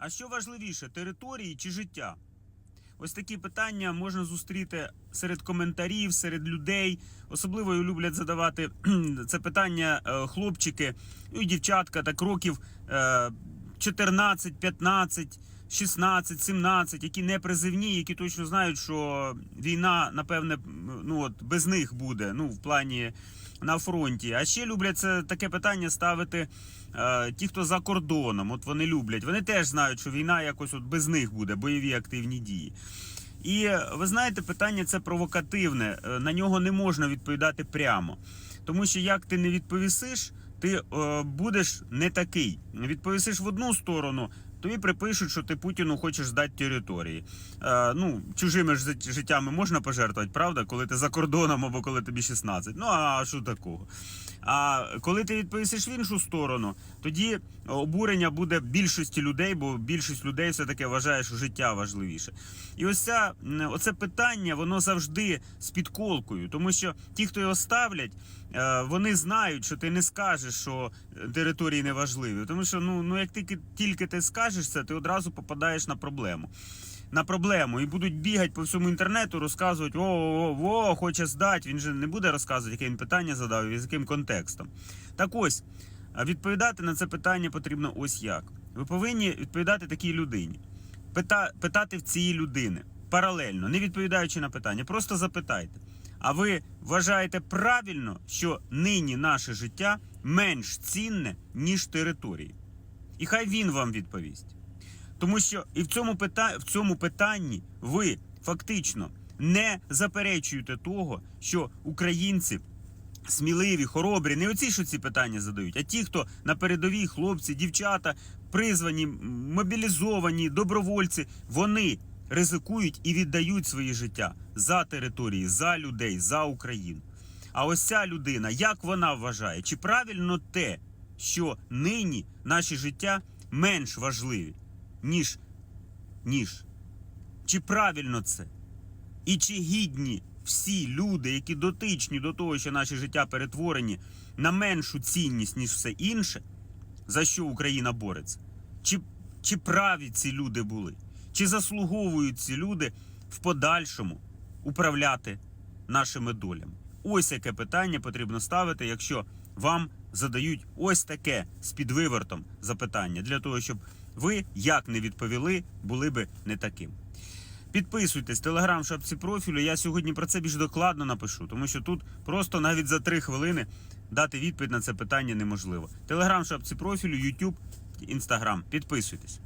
А що важливіше території чи життя? Ось такі питання можна зустріти серед коментарів, серед людей. Особливо люблять задавати це питання е, хлопчики, ну і дівчатка, так років е, 14-15. 16-17, які не призивні, які точно знають, що війна, напевне, ну от без них буде. Ну, в плані на фронті. А ще люблять це таке питання ставити е, ті, хто за кордоном. От вони люблять. Вони теж знають, що війна якось от без них буде, бойові активні дії. І ви знаєте, питання це провокативне. Е, на нього не можна відповідати прямо. Тому що як ти не відповісиш, ти е, будеш не такий. Відповісиш в одну сторону тобі припишуть, що ти Путіну хочеш здати території. Е, ну, чужими ж життями можна пожертвувати, правда, коли ти за кордоном або коли тобі 16. Ну а що такого? А коли ти відповісиш в іншу сторону, тоді обурення буде більшості людей, бо більшість людей все таки вважає, що життя важливіше. І ось ця, оце питання, воно завжди з підколкою, тому що ті, хто його ставлять, е, вони знають, що ти не скажеш, що е, території не важливі. Тому що ну, ну як тільки, тільки ти скажеш це, ти одразу попадаєш на проблему. На проблему і будуть бігати по всьому інтернету, розказувати, о, о, о, хоче здати. Він же не буде розказувати, яке він питання задав і з яким контекстом. Так ось, відповідати на це питання потрібно ось як. Ви повинні відповідати такій людині. Пита, питати в цієї людини паралельно, не відповідаючи на питання, просто запитайте. А ви вважаєте правильно, що нині наше життя менш цінне, ніж території? І хай він вам відповість. Тому що і в цьому, пита... в цьому питанні ви фактично не заперечуєте того, що українці сміливі, хоробрі, не оці, що ці питання задають, а ті, хто на передовій хлопці, дівчата, призвані, мобілізовані, добровольці, вони ризикують і віддають свої життя за території, за людей, за Україну. А ось ця людина, як вона вважає, чи правильно те, що нині наші життя менш важливі, ніж, ніж. Чи правильно це? І чи гідні всі люди, які дотичні до того, що наші життя перетворені на меншу цінність, ніж все інше, за що Україна бореться? Чи, чи праві ці люди були? Чи заслуговують ці люди в подальшому управляти нашими долями? Ось яке питання потрібно ставити, якщо вам задають ось таке з підвивертом запитання, для того, щоб ви як не відповіли, були би не таким. Підписуйтесь, телеграм шапці профілю. Я сьогодні про це більш докладно напишу, тому що тут просто навіть за три хвилини дати відповідь на це питання неможливо. Телеграм шапці профілю, Ютуб, Інстаграм. Підписуйтесь.